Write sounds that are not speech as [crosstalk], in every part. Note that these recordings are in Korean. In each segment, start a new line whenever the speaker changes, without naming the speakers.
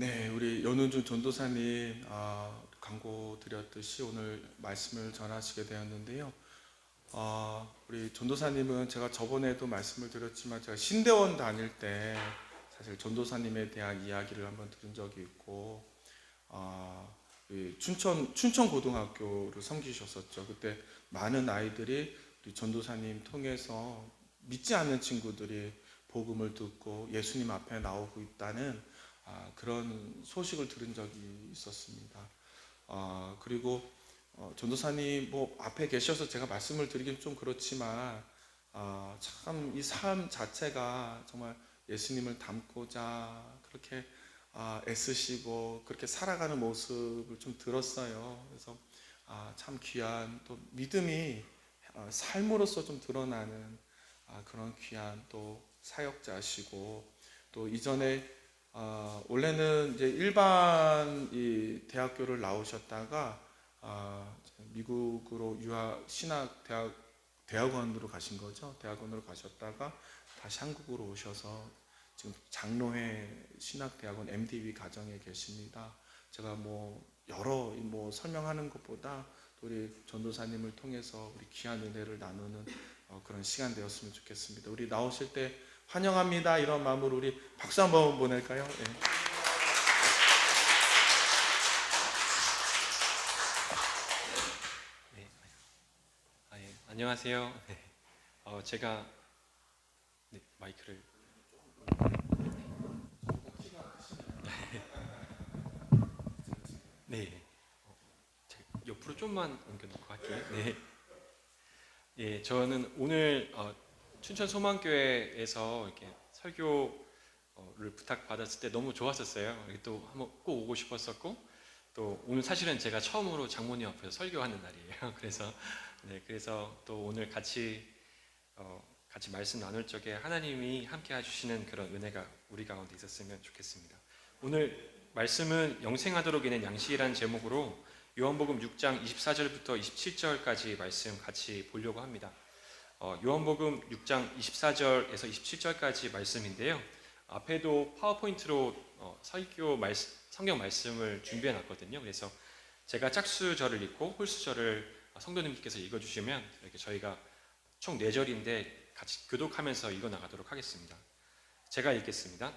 네, 우리 연운준 전도사님 아, 광고 드렸듯이 오늘 말씀을 전하시게 되었는데요. 아, 우리 전도사님은 제가 저번에도 말씀을 드렸지만 제가 신대원 다닐 때 사실 전도사님에 대한 이야기를 한번 들은 적이 있고 아, 이 춘천 춘천 고등학교를 섬기셨었죠. 그때 많은 아이들이 전도사님 통해서 믿지 않는 친구들이 복음을 듣고 예수님 앞에 나오고 있다는 아, 그런 소식을 들은 적이 있었습니다. 아, 그리고 어, 전도사님 뭐 앞에 계셔서 제가 말씀을 드리긴 좀 그렇지만 아, 참이 삶 자체가 정말 예수님을 닮고자 그렇게 아, 애쓰시고 그렇게 살아가는 모습을 좀 들었어요. 그래서 아, 참 귀한 또 믿음이 어, 삶으로서 좀 드러나는 아, 그런 귀한 또 사역자시고 또 이전에 아, 원래는 이제 일반 이 대학교를 나오셨다가 아, 미국으로 유학 신학 대학 대학원으로 가신 거죠. 대학원으로 가셨다가 다시 한국으로 오셔서 지금 장로회 신학 대학원 MDB 과정에 계십니다. 제가 뭐 여러 뭐 설명하는 것보다 우리 전도사님을 통해서 우리 귀한 은혜를 나누는 어, 그런 시간 되었으면 좋겠습니다. 우리 나오실 때 환영합니다 이런 마음으로 우리 박수 한번 보낼까요? 예.
네. 아, 예. 안녕하세요. 네. 어, 제가 네, 마이크를 네. 어, 제가 옆으로 좀만 옮겨놓고 할게요. 네. 예, 저는 오늘 어, 춘천 소망교회에서 이렇게 설교를 부탁받았을 때 너무 좋았었어요. 또 한번 꼭 오고 싶었었고 또 오늘 사실은 제가 처음으로 장모님 앞에서 설교하는 날이에요. [laughs] 그래서 네, 그래서 또 오늘 같이 어, 같이 말씀 나눌 적에 하나님이 함께 해주시는 그런 은혜가 우리 가운데 있었으면 좋겠습니다. 오늘 말씀은 영생하도록 있는 양식이라는 제목으로 요한복음 6장 24절부터 27절까지 말씀 같이 보려고 합니다. 어, 요한복음 6장 24절에서 27절까지 말씀인데요. 앞에도 파워포인트로 어, 설교 말씀, 성경 말씀을 준비해 놨거든요. 그래서 제가 짝수절을 읽고 홀수절을 성도님께서 읽어주시면 이렇게 저희가 총 4절인데 같이 교독하면서 읽어 나가도록 하겠습니다. 제가 읽겠습니다.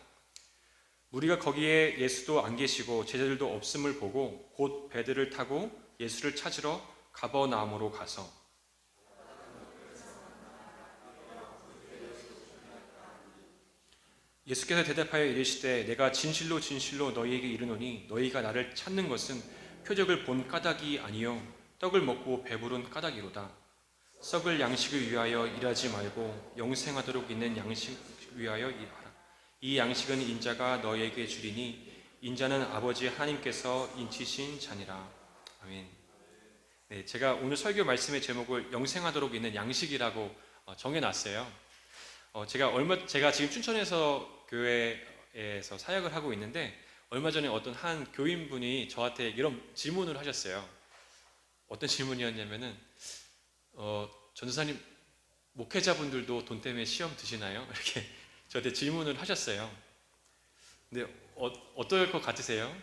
우리가 거기에 예수도 안 계시고 제자들도 없음을 보고 곧 배들을 타고 예수를 찾으러 가버나움으로 가서 예수께서 대답하여 이르시되 내가 진실로 진실로 너희에게 이르노니 너희가 나를 찾는 것은 표적을 본 까닭이 아니요 떡을 먹고 배부른 까닭이로다. 썩을 양식을 위하여 일하지 말고 영생하도록 있는 양식 위하여 일하라. 이 양식은 인자가 너희에게 주리니 인자는 아버지 하나님께서 인치신 자니라. 아멘. 네, 제가 오늘 설교 말씀의 제목을 영생하도록 있는 양식이라고 어, 정해놨어요 어, 제가 얼마 제가 지금 춘천에서 교회에서 사역을 하고 있는데 얼마 전에 어떤 한 교인분이 저한테 이런 질문을 하셨어요. 어떤 질문이었냐면은 어, 전도사님 목회자분들도 돈 때문에 시험 드시나요? [laughs] 이렇게 저한테 질문을 하셨어요. 근데 어, 어떨 것 같으세요?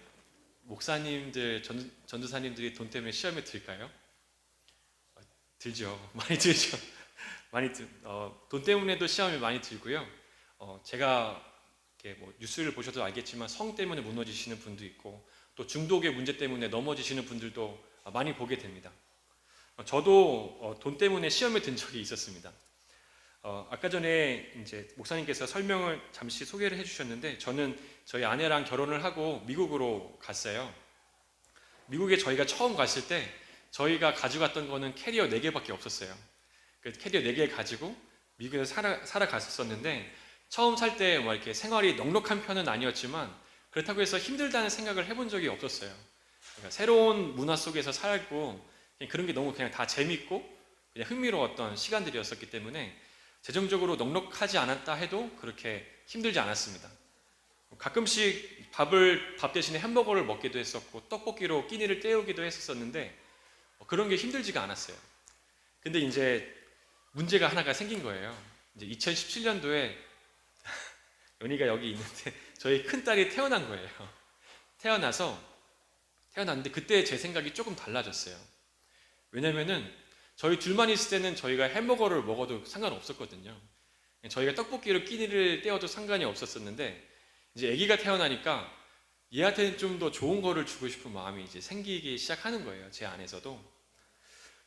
목사님들 전, 전도사님들이 돈 때문에 시험에 들까요? 어, 들죠. [laughs] 많이 들죠. 많이 들, 어, 돈 때문에도 시험이 많이 들고요. 어, 제가 뭐 뉴스를 보셔도 알겠지만 성 때문에 무너지시는 분도 있고 또 중독의 문제 때문에 넘어지시는 분들도 많이 보게 됩니다. 어, 저도 어, 돈 때문에 시험에 든 적이 있었습니다. 어, 아까 전에 이제 목사님께서 설명을 잠시 소개를 해주셨는데 저는 저희 아내랑 결혼을 하고 미국으로 갔어요. 미국에 저희가 처음 갔을 때 저희가 가져갔던 거는 캐리어 4개밖에 없었어요. 그 캐리어 4개 가지고 미국에서 살아, 살아갔었는데 처음 살 때 뭐 이렇게 생활이 넉넉한 편은 아니었지만 그렇다고 해서 힘들다는 생각을 해본 적이 없었어요. 그러니까 새로운 문화 속에서 살고 그런 게 너무 그냥 다 재밌고 그냥 흥미로웠던 시간들이었었기 때문에 재정적으로 넉넉하지 않았다 해도 그렇게 힘들지 않았습니다. 가끔씩 밥을 밥 대신에 햄버거를 먹기도 했었고 떡볶이로 끼니를 때우기도 했었는데 그런 게 힘들지가 않았어요. 근데 이제 문제가 하나가 생긴 거예요. 이제 2017년도에 연희가 [laughs] 여기 있는데 저희 큰 딸이 태어난 거예요. 태어나서 태어났는데 그때 제 생각이 조금 달라졌어요. 왜냐면은 저희 둘만 있을 때는 저희가 햄버거를 먹어도 상관없었거든요. 저희가 떡볶이로 끼니를 떼어도 상관이 없었었는데 이제 아기가 태어나니까 얘한테는 좀 더 좋은 거를 주고 싶은 마음이 이제 생기기 시작하는 거예요. 제 안에서도.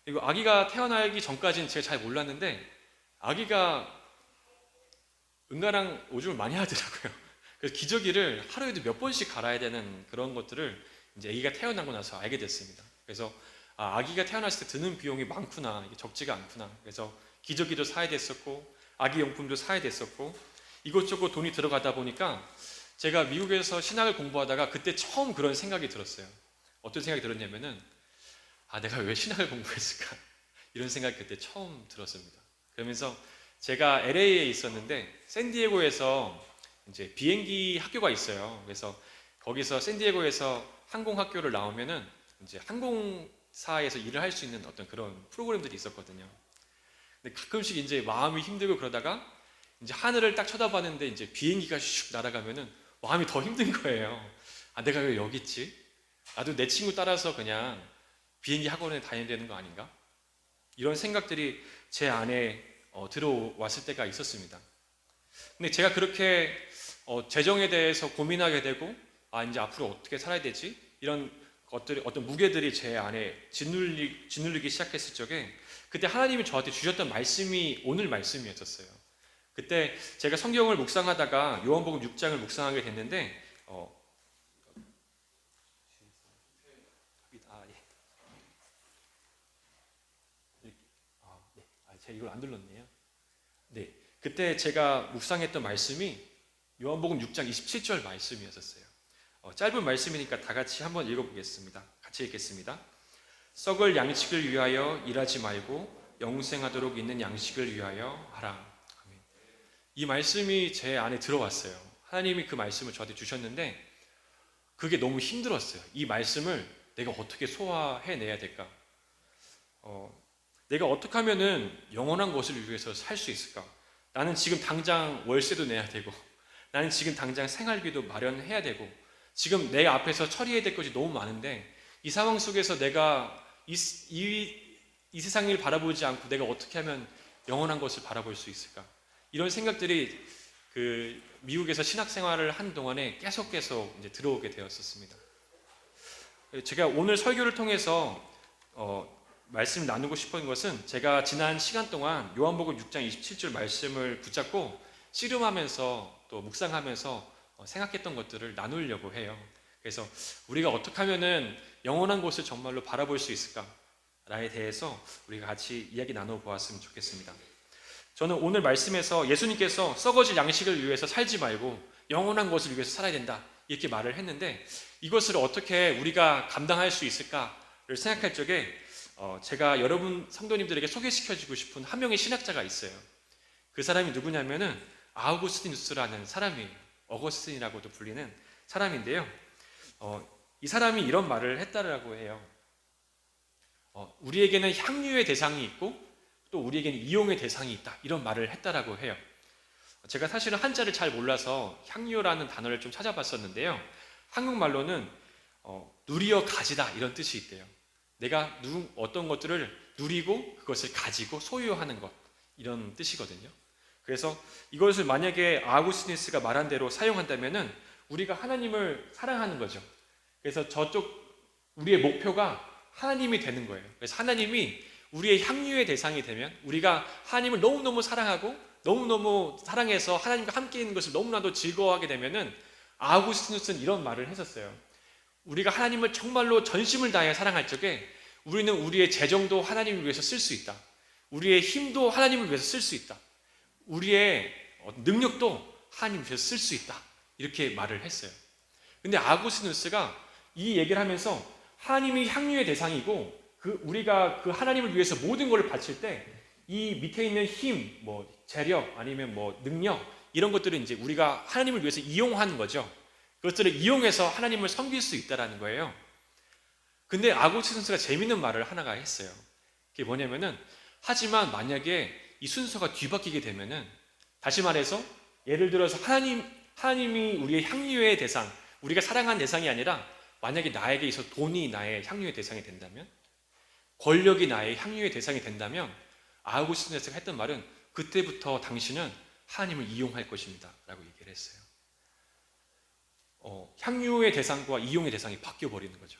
그리고 아기가 태어나기 전까지는 제가 잘 몰랐는데 아기가 응가랑 오줌을 많이 하더라고요. [laughs] 그래서 기저귀를 하루에도 몇 번씩 갈아야 되는 그런 것들을 이제 아기가 태어나고 나서 알게 됐습니다. 그래서 아, 아기가 태어났을 때 드는 비용이 많구나, 이게 적지가 않구나. 그래서 기저귀도 사야 됐었고, 아기 용품도 사야 됐었고, 이것저것 돈이 들어가다 보니까 제가 미국에서 신학을 공부하다가 그때 처음 그런 생각이 들었어요. 어떤 생각이 들었냐면은 아, 내가 왜 신학을 공부했을까? [laughs] 이런 생각이 그때 처음 들었습니다. 그러면서 제가 LA에 있었는데 샌디에고에서 이제 비행기 학교가 있어요. 그래서 거기서 샌디에고에서 항공 학교를 나오면은 이제 항공사에서 일을 할 수 있는 어떤 그런 프로그램들이 있었거든요. 근데 가끔씩 이제 마음이 힘들고 그러다가 이제 하늘을 딱 쳐다봤는데 이제 비행기가 슉 날아가면은 마음이 더 힘든 거예요. 아, 내가 왜 여기 있지? 나도 내 친구 따라서 그냥 비행기 학원에 다녀야 되는 거 아닌가? 이런 생각들이 제 안에 어, 들어왔을 때가 있었습니다. 근데 제가 그렇게 어, 재정에 대해서 고민하게 되고 아 이제 앞으로 어떻게 살아야 되지? 이런 것들이 어떤 무게들이 제 안에 짓눌리, 짓눌리기 시작했을 적에 그때 하나님이 저한테 주셨던 말씀이 오늘 말씀이었었어요. 그때 제가 성경을 묵상하다가 요한복음 6장을 묵상하게 됐는데 어, 아, 예. 아, 네. 아, 제가 이걸 안 눌렀네요. 네. 그때 제가 묵상했던 말씀이 요한복음 6장 27절 말씀이었었어요. 어, 짧은 말씀이니까 다 같이 한번 읽어보겠습니다. 같이 읽겠습니다. 썩을 양식을 위하여 일하지 말고 영생하도록 있는 양식을 위하여 하라. 아멘. 이 말씀이 제 안에 들어왔어요. 하나님이 그 말씀을 저한테 주셨는데 그게 너무 힘들었어요. 이 말씀을 내가 어떻게 소화해내야 될까? 어, 내가 어떻게 하면은 영원한 것을 위해서 살 수 있을까? 나는 지금 당장 월세도 내야 되고, 나는 지금 당장 생활비도 마련해야 되고, 지금 내 앞에서 처리해야 될 것이 너무 많은데, 이 상황 속에서 내가 이, 이, 이 세상을 바라보지 않고 내가 어떻게 하면 영원한 것을 바라볼 수 있을까? 이런 생각들이 그 미국에서 신학 생활을 한 동안에 계속 계속 이제 들어오게 되었었습니다. 제가 오늘 설교를 통해서 어, 말씀을 나누고 싶은 것은 제가 지난 시간 동안 요한복음 6장 27절 말씀을 붙잡고 씨름하면서 또 묵상하면서 어, 생각했던 것들을 나누려고 해요. 그래서 우리가 어떻게 하면은 영원한 곳을 정말로 바라볼 수 있을까라에 대해서 우리가 같이 이야기 나눠 보았으면 좋겠습니다. 저는 오늘 말씀에서 예수님께서 썩어질 양식을 위해서 살지 말고 영원한 것을 위해서 살아야 된다 이렇게 말을 했는데 이것을 어떻게 우리가 감당할 수 있을까를 생각할 적에 어, 제가 여러분 성도님들에게 소개시켜주고 싶은 한 명의 신학자가 있어요. 그 사람이 누구냐면은 아우구스티누스라는 사람이에요. 어거스틴이라고도 불리는 사람인데요. 어, 이 사람이 이런 말을 했다라고 해요. 어, 우리에게는 향유의 대상이 있고 또 우리에게는 이용의 대상이 있다. 이런 말을 했다라고 해요. 제가 사실은 한자를 잘 몰라서 향유라는 단어를 좀 찾아봤었는데요. 한국말로는 어, 누리어 가지다 이런 뜻이 있대요. 내가 누, 어떤 것들을 누리고 그것을 가지고 소유하는 것 이런 뜻이거든요. 그래서 이것을 만약에 아구스티니스가 말한 대로 사용한다면은 우리가 하나님을 사랑하는 거죠. 그래서 저쪽 우리의 목표가 하나님이 되는 거예요. 그래서 하나님이 우리의 향유의 대상이 되면 우리가 하나님을 너무너무 사랑하고 너무너무 사랑해서 하나님과 함께 있는 것을 너무나도 즐거워하게 되면은 아우구스티누스는 이런 말을 했었어요. 우리가 하나님을 정말로 전심을 다해 사랑할 적에 우리는 우리의 재정도 하나님을 위해서 쓸 수 있다. 우리의 힘도 하나님을 위해서 쓸 수 있다. 우리의 능력도 하나님을 위해서 쓸 수 있다. 이렇게 말을 했어요. 근데 아구스누스가 이 얘기를 하면서 하나님이 향유의 대상이고 그 우리가 그 하나님을 위해서 모든 것을 바칠 때 이 밑에 있는 힘, 뭐 재력 아니면 뭐 능력 이런 것들은 이제 우리가 하나님을 위해서 이용하는 거죠. 그것들을 이용해서 하나님을 섬길 수 있다라는 거예요. 근데 아고치 선수가 재밌는 말을 하나가 했어요. 그게 뭐냐면은 하지만 만약에 이 순서가 뒤바뀌게 되면은 다시 말해서 예를 들어서 하나님 하나님이 우리의 향유의 대상, 우리가 사랑한 대상이 아니라 만약에 나에게 있어 돈이 나의 향유의 대상이 된다면 권력이 나의 향유의 대상이 된다면 아우구스티누스가 했던 말은 그때부터 당신은 하나님을 이용할 것입니다. 라고 얘기를 했어요. 어, 향유의 대상과 이용의 대상이 바뀌어 버리는 거죠.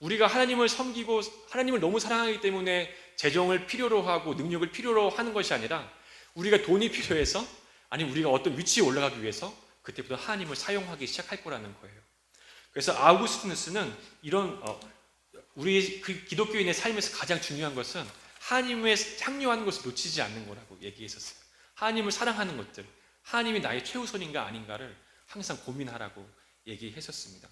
우리가 하나님을 섬기고 하나님을 너무 사랑하기 때문에 재정을 필요로 하고 능력을 필요로 하는 것이 아니라 우리가 돈이 필요해서 아니 우리가 어떤 위치에 올라가기 위해서 그때부터 하나님을 사용하기 시작할 거라는 거예요. 그래서 아우구스티누스는 이런 어, 우리 그 기독교인의 삶에서 가장 중요한 것은 하나님의 향유하는 것을 놓치지 않는 거라고 얘기했었어요. 하나님을 사랑하는 것들, 하나님이 나의 최우선인가 아닌가를 항상 고민하라고 얘기했었습니다.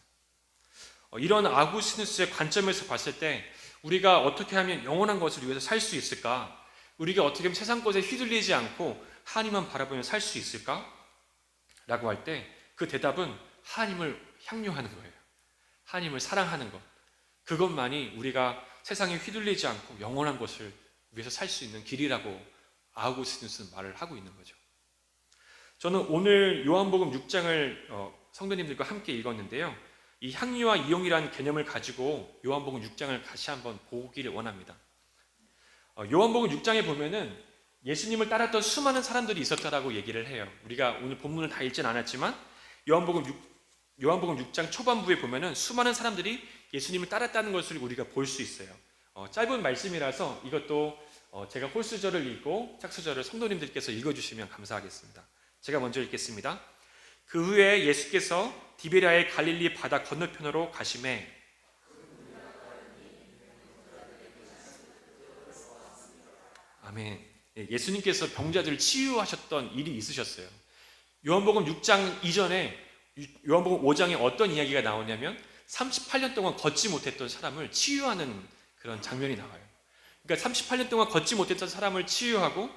어, 이런 아구스티누스의 관점에서 봤을 때 우리가 어떻게 하면 영원한 것을 위해서 살 수 있을까? 우리가 어떻게 하면 세상 것에 휘둘리지 않고 하나님만 바라보며 살 수 있을까? 라고 할 때 그 대답은 하나님을 향유하는 거예요. 하나님을 사랑하는 것. 그것만이 우리가 세상에 휘둘리지 않고 영원한 것을 위해서 살 수 있는 길이라고 아우구스티누스는 말을 하고 있는 거죠. 저는 오늘 요한복음 6장을 어, 성도님들과 함께 읽었는데요. 이 향유와 이용이라는 개념을 가지고 요한복음 6장을 다시 한번 보기를 원합니다. 어, 요한복음 6장에 보면은 예수님을 따랐던 수많은 사람들이 있었다라고 얘기를 해요. 우리가 오늘 본문을 다 읽진 않았지만 요한복음 6 요한복음 6장 초반부에 보면은 수많은 사람들이 예수님을 따랐다는 것을 우리가 볼 수 있어요. 어, 짧은 말씀이라서 이것도 어, 제가 홀수절을 읽고 짝수절을 성도님들께서 읽어주시면 감사하겠습니다. 제가 먼저 읽겠습니다. 그 후에 예수께서 디베리아의 갈릴리 바다 건너편으로 가심에 아멘. 예, 예수님께서 병자들을 치유하셨던 일이 있으셨어요. 요한복음 6장 이전에 요한복음 5장에 어떤 이야기가 나오냐면 38년 동안 걷지 못했던 사람을 치유하는 그런 장면이 나와요. 그러니까 38년 동안 걷지 못했던 사람을 치유하고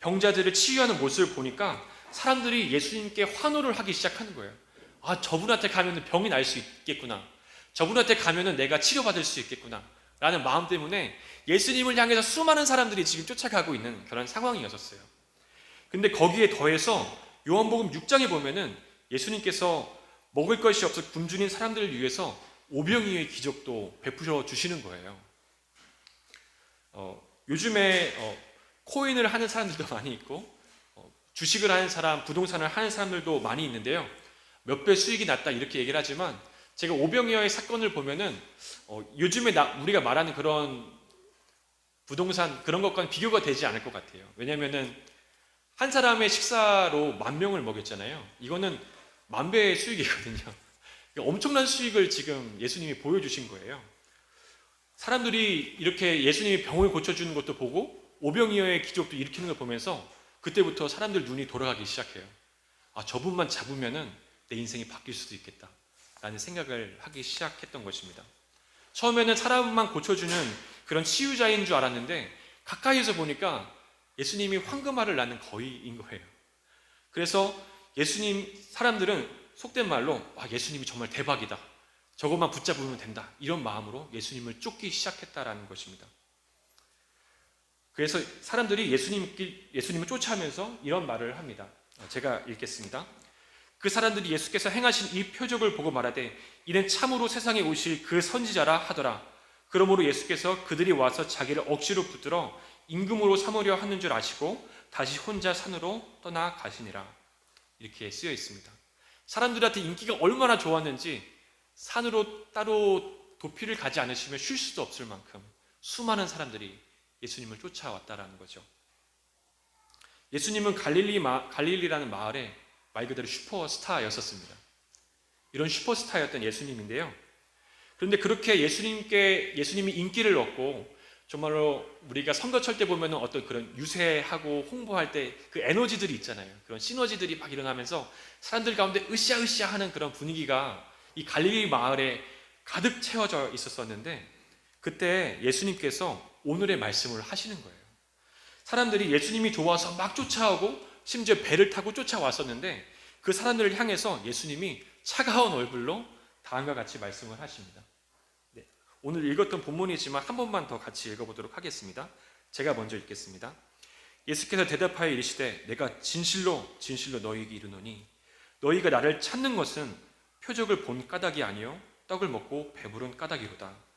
병자들을 치유하는 모습을 보니까 사람들이 예수님께 환호를 하기 시작하는 거예요. 아, 저분한테 가면 병이 날 수 있겠구나. 저분한테 가면 내가 치료받을 수 있겠구나. 라는 마음 때문에 예수님을 향해서 수많은 사람들이 지금 쫓아가고 있는 그런 상황이었었어요. 근데 거기에 더해서 요한복음 6장에 보면은 예수님께서 먹을 것이 없어 굶주린 사람들을 위해서 오병이의 기적도 베푸셔 주시는 거예요. 어, 요즘에 어, 코인을 하는 사람들도 [laughs] 많이 있고 어, 주식을 하는 사람, 부동산을 하는 사람들도 많이 있는데요. 몇 배 수익이 났다 이렇게 얘기를 하지만 제가 오병이어의 사건을 보면은 어, 요즘에 나, 우리가 말하는 그런 부동산 그런 것과는 비교가 되지 않을 것 같아요. 왜냐하면은 한 사람의 식사로 만 명을 먹였잖아요. 이거는 만 배의 수익이거든요. 그러니까 엄청난 수익을 지금 예수님이 보여주신 거예요. 사람들이 이렇게 예수님이 병을 고쳐주는 것도 보고 오병이어의 기적도 일으키는 걸 보면서 그때부터 사람들 눈이 돌아가기 시작해요. 아, 저분만 잡으면은 내 인생이 바뀔 수도 있겠다. 라는 생각을 하기 시작했던 것입니다. 처음에는 사람만 고쳐주는 그런 치유자인 줄 알았는데 가까이에서 보니까 예수님이 황금알을 낳는 거위인 거예요. 그래서 예수님 사람들은 속된 말로 와 예수님이 정말 대박이다. 저것만 붙잡으면 된다. 이런 마음으로 예수님을 쫓기 시작했다라는 것입니다. 그래서 사람들이 예수님 예수님을 쫓아하면서 이런 말을 합니다. 제가 읽겠습니다. 그 사람들이 예수께서 행하신 이 표적을 보고 말하되 이는 참으로 세상에 오실 그 선지자라 하더라. 그러므로 예수께서 그들이 와서 자기를 억지로 붙들어 임금으로 삼으려 하는 줄 아시고 다시 혼자 산으로 떠나 가시니라. 이렇게 쓰여 있습니다. 사람들한테 인기가 얼마나 좋았는지 산으로 따로 도피를 가지 않으시면 쉴 수도 없을 만큼 수많은 사람들이 예수님을 쫓아왔다라는 거죠. 예수님은 갈릴리 마, 갈릴리라는 마을에 말 그대로 슈퍼스타였었습니다. 이런 슈퍼스타였던 예수님인데요. 그런데 그렇게 예수님께 예수님이 인기를 얻고 정말로 우리가 선거철 때 보면 어떤 그런 유세하고 홍보할 때 그 에너지들이 있잖아요. 그런 시너지들이 막 일어나면서 사람들 가운데 으쌰으쌰 하는 그런 분위기가 이 갈릴리 마을에 가득 채워져 있었었는데 그때 예수님께서 오늘의 말씀을 하시는 거예요. 사람들이 예수님이 좋아서 막 쫓아오고 심지어 배를 타고 쫓아왔었는데 그 사람들을 향해서 예수님이 차가운 얼굴로 다음과 같이 말씀을 하십니다. 네, 오늘 읽었던 본문이지만 한 번만 더 같이 읽어보도록 하겠습니다. 제가 먼저 읽겠습니다. 예수께서 대답하여 이르시되 내가 진실로 진실로 너희에게 이르노니 너희가 나를 찾는 것은 표적을 본 까닭이 아니요 떡을 먹고 배부른 까닭이로다.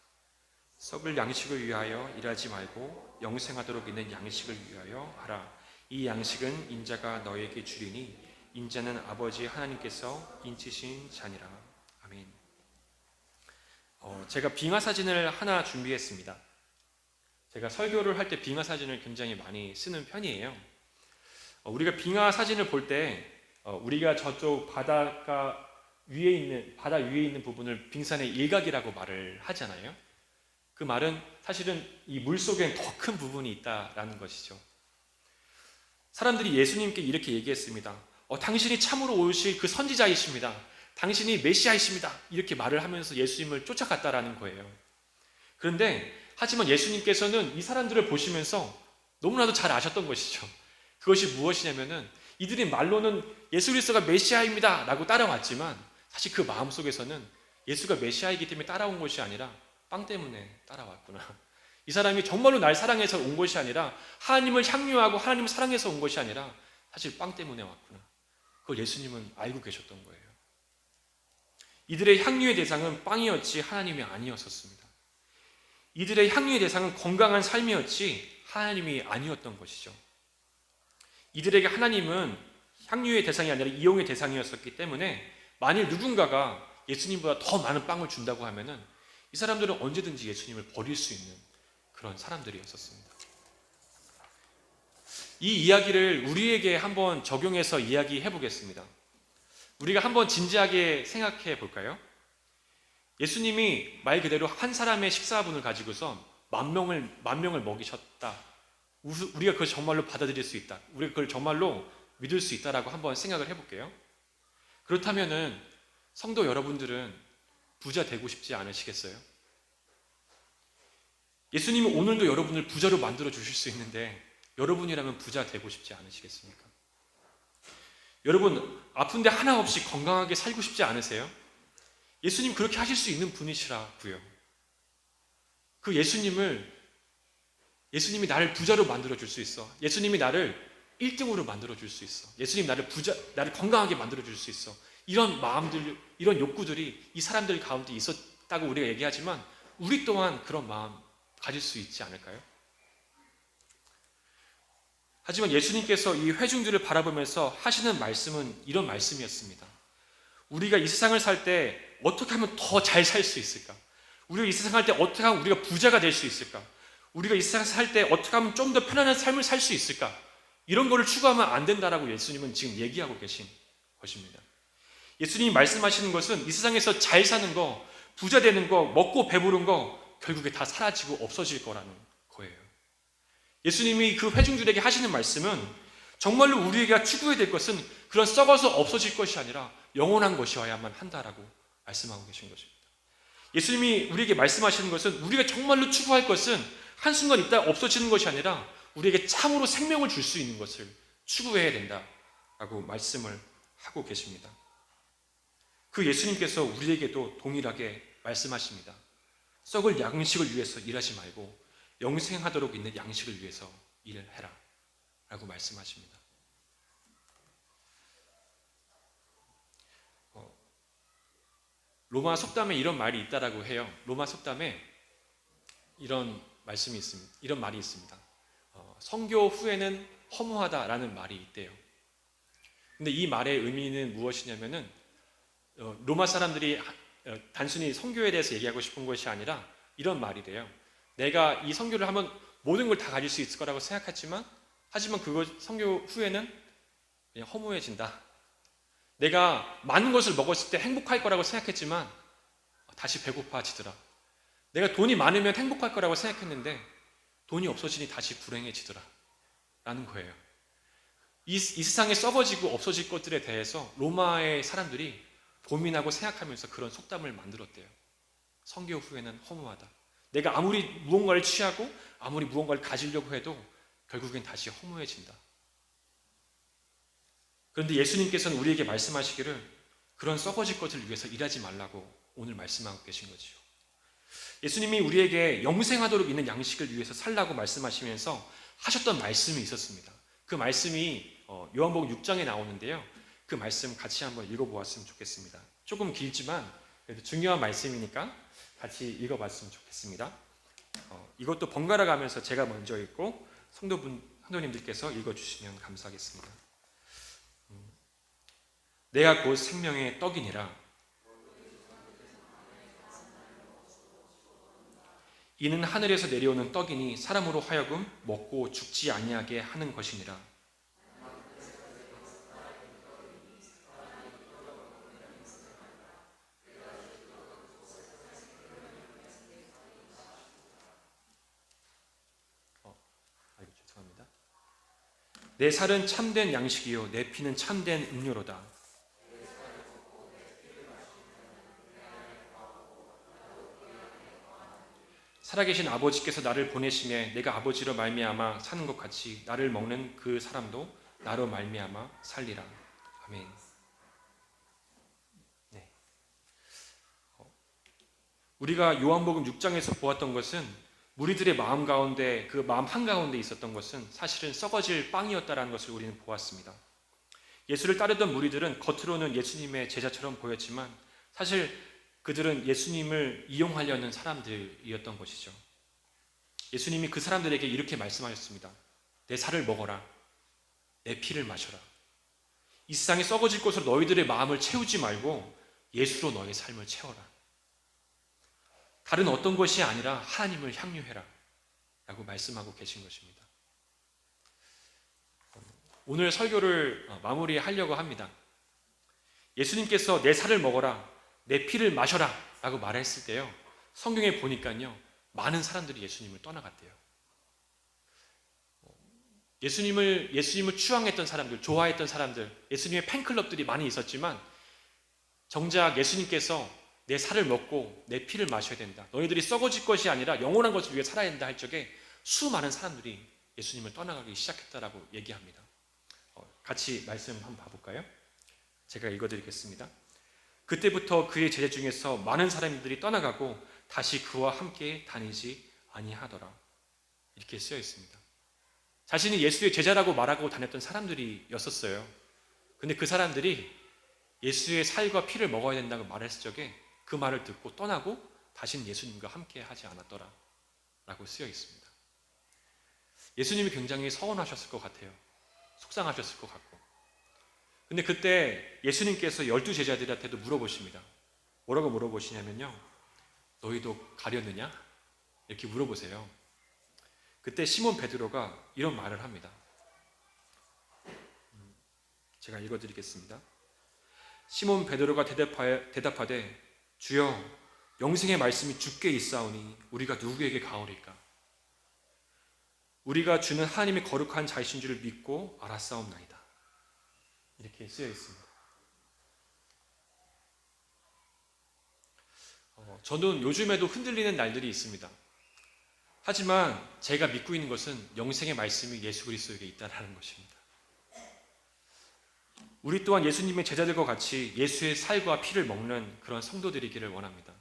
썩을 양식을 위하여 일하지 말고 영생하도록 있는 양식을 위하여 하라. 이 양식은 인자가 너에게 주리니 인자는 아버지 하나님께서 인치신 자니라. 아멘. 어, 제가 빙하 사진을 하나 준비했습니다. 제가 설교를 할 때 빙하 사진을 굉장히 많이 쓰는 편이에요. 어, 우리가 빙하 사진을 볼때 어, 우리가 저쪽 바다가 위에 있는 바다 위에 있는 부분을 빙산의 일각이라고 말을 하잖아요. 그 말은 사실은 이 물 속엔 더 큰 부분이 있다라는 것이죠. 사람들이 예수님께 이렇게 얘기했습니다. 어, 당신이 참으로 오실 그 선지자이십니다. 당신이 메시아이십니다. 이렇게 말을 하면서 예수님을 쫓아갔다라는 거예요. 그런데 하지만 예수님께서는 이 사람들을 보시면서 너무나도 잘 아셨던 것이죠. 그것이 무엇이냐면은 이들이 말로는 예수 그리스도가 메시아입니다라고 따라왔지만 사실 그 마음 속에서는 예수가 메시아이기 때문에 따라온 것이 아니라 빵 때문에 따라왔구나. [laughs] 이 사람이 정말로 날 사랑해서 온 것이 아니라 하나님을 향유하고 하나님을 사랑해서 온 것이 아니라 사실 빵 때문에 왔구나. 그걸 예수님은 알고 계셨던 거예요. 이들의 향유의 대상은 빵이었지 하나님이 아니었었습니다. 이들의 향유의 대상은 건강한 삶이었지 하나님이 아니었던 것이죠. 이들에게 하나님은 향유의 대상이 아니라 이용의 대상이었었기 때문에 만일 누군가가 예수님보다 더 많은 빵을 준다고 하면은 이 사람들은 언제든지 예수님을 버릴 수 있는 그런 사람들이었었습니다. 이 이야기를 우리에게 한번 적용해서 이야기해 보겠습니다. 우리가 한번 진지하게 생각해 볼까요? 예수님이 말 그대로 한 사람의 식사분을 가지고서 만 명을 만 명을 먹이셨다. 우리가 그걸 정말로 받아들일 수 있다. 우리가 그걸 정말로 믿을 수 있다라고 한번 생각을 해볼게요. 그렇다면은 성도 여러분들은 부자 되고 싶지 않으시겠어요? 예수님은 오늘도 여러분을 부자로 만들어 주실 수 있는데 여러분이라면 부자 되고 싶지 않으시겠습니까? 여러분 아픈데 하나 없이 건강하게 살고 싶지 않으세요? 예수님 그렇게 하실 수 있는 분이시라고요. 그 예수님을 예수님이 나를 부자로 만들어 줄 수 있어. 예수님이 나를 1등으로 만들어 줄 수 있어. 예수님 나를 부자 나를 건강하게 만들어 줄 수 있어. 이런 마음들 이런 욕구들이 이 사람들 가운데 있었다고 우리가 얘기하지만 우리 또한 그런 마음 가질 수 있지 않을까요? 하지만 예수님께서 이 회중들을 바라보면서 하시는 말씀은 이런 말씀이었습니다. 우리가 이 세상을 살 때 어떻게 하면 더 잘 살 수 있을까? 우리가 이 세상 살 때 어떻게 하면 우리가 부자가 될 수 있을까? 우리가 이 세상 살 때 어떻게 하면 좀 더 편안한 삶을 살 수 있을까? 이런 거를 추구하면 안 된다라고 예수님은 지금 얘기하고 계신 것입니다. 예수님이 말씀하시는 것은 이 세상에서 잘 사는 거, 부자 되는 거, 먹고 배부른 거 결국에 다 사라지고 없어질 거라는 거예요. 예수님이 그 회중들에게 하시는 말씀은 정말로 우리에게 추구해야 될 것은 그런 썩어서 없어질 것이 아니라 영원한 것이어야만 한다라고 말씀하고 계신 것입니다. 예수님이 우리에게 말씀하시는 것은 우리가 정말로 추구할 것은 한순간 있다 없어지는 것이 아니라 우리에게 참으로 생명을 줄 수 있는 것을 추구해야 된다라고 말씀을 하고 계십니다. 그 예수님께서 우리에게도 동일하게 말씀하십니다. 썩을 양식을 위해서 일하지 말고 영생하도록 있는 양식을 위해서 일을 해라. 라고 말씀하십니다. 어, 로마 속담에 이런 말이 있다라고 해요. 로마 속담에 이런 말씀이 있습니다. 이런 말이 있습니다. 어, 성교 후에는 허무하다라는 말이 있대요. 근데 이 말의 의미는 무엇이냐면은 어, 로마 사람들이 하- 어, 단순히 성교에 대해서 얘기하고 싶은 것이 아니라 이런 말이래요. 내가 이 성교를 하면 모든 걸 다 가질 수 있을 거라고 생각했지만 하지만 그거 성교 후에는 그냥 허무해진다. 내가 많은 것을 먹었을 때 행복할 거라고 생각했지만 다시 배고파지더라. 내가 돈이 많으면 행복할 거라고 생각했는데 돈이 없어지니 다시 불행해지더라. 라는 거예요. 이, 이 세상에 썩어지고 없어질 것들에 대해서 로마의 사람들이 고민하고 생각하면서 그런 속담을 만들었대요. 성교 후에는 허무하다. 내가 아무리 무언가를 취하고 아무리 무언가를 가지려고 해도 결국엔 다시 허무해진다. 그런데 예수님께서는 우리에게 말씀하시기를 그런 썩어질 것을 위해서 일하지 말라고 오늘 말씀하고 계신 거지요. 예수님이 우리에게 영생하도록 있는 양식을 위해서 살라고 말씀하시면서 하셨던 말씀이 있었습니다. 그 말씀이 어, 요한복음 6장에 나오는데요. 그 말씀 같이 한번 읽어보았으면 좋겠습니다. 조금 길지만 그래도 중요한 말씀이니까 같이 읽어봤으면 좋겠습니다. 어, 이것도 번갈아 가면서 제가 먼저 읽고 성도분 성도님들께서 읽어주시면 감사하겠습니다. 음, 내가 곧 생명의 떡이니라. 이는 하늘에서 내려오는 떡이니 사람으로 하여금 먹고 죽지 아니하게 하는 것이니라. 아이고 죄송합니다. 내 살은 참된 양식이요 내 피는 참된 음료로다. 살아계신 아버지께서 나를 보내심에 내가 아버지로 말미암아 사는 것 같이 나를 먹는 그 사람도 나로 말미암아 살리라. 아멘. 네. 어, 우리가 요한복음 6장에서 보았던 것은 무리들의 마음 가운데 그 마음 한가운데 있었던 것은 사실은 썩어질 빵이었다라는 것을 우리는 보았습니다. 예수를 따르던 무리들은 겉으로는 예수님의 제자처럼 보였지만 사실 그들은 예수님을 이용하려는 사람들이었던 것이죠. 예수님이 그 사람들에게 이렇게 말씀하셨습니다. 내 살을 먹어라. 내 피를 마셔라. 이 세상에 썩어질 것으로 너희들의 마음을 채우지 말고 예수로 너의 삶을 채워라. 다른 어떤 것이 아니라 하나님을 향유해라. 라고 말씀하고 계신 것입니다. 오늘 설교를 어, 마무리하려고 합니다. 예수님께서 내 살을 먹어라. 내 피를 마셔라. 라고 말했을 때요. 성경에 보니까요. 많은 사람들이 예수님을 떠나갔대요. 예수님을, 예수님을 추앙했던 사람들, 좋아했던 사람들, 예수님의 팬클럽들이 많이 있었지만 정작 예수님께서 내 살을 먹고 내 피를 마셔야 된다. 너희들이 썩어질 것이 아니라 영원한 것을 위해 살아야 된다 할 적에 수많은 사람들이 예수님을 떠나가기 시작했다라고 얘기합니다. 어, 같이 말씀 한번 봐볼까요? 제가 읽어드리겠습니다. 그때부터 그의 제자 중에서 많은 사람들이 떠나가고 다시 그와 함께 다니지 아니하더라. 이렇게 쓰여 있습니다. 자신이 예수의 제자라고 말하고 다녔던 사람들이었었어요. 근데 그 사람들이 예수의 살과 피를 먹어야 된다고 말했을 적에 그 말을 듣고 떠나고 다시는 예수님과 함께 하지 않았더라. 라고 쓰여 있습니다. 예수님이 굉장히 서운하셨을 것 같아요. 속상하셨을 것 같고. 근데 그때 예수님께서 열두 제자들한테도 물어보십니다. 뭐라고 물어보시냐면요. 너희도 가려느냐? 이렇게 물어보세요. 그때 시몬 베드로가 이런 말을 합니다. 음, 제가 읽어드리겠습니다. 시몬 베드로가 대답하되 주여 영생의 말씀이 주께 있사오니 우리가 누구에게 가오리까? 우리가 주는 하나님의 거룩한 자이신 줄을 믿고 알았사옵나이다. 이렇게 쓰여 있습니다. 어, 저는 요즘에도 흔들리는 날들이 있습니다. 하지만 제가 믿고 있는 것은 영생의 말씀이 예수 그리스도에게 있다라는 것입니다. 우리 또한 예수님의 제자들과 같이 예수의 살과 피를 먹는 그런 성도들이기를 원합니다.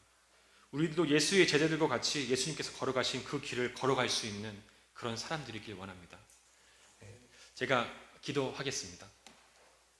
우리도 예수의 제자들과 같이 예수님께서 걸어가신 그 길을 걸어갈 수 있는 그런 사람들이길 원합니다. 네, 제가 기도하겠습니다.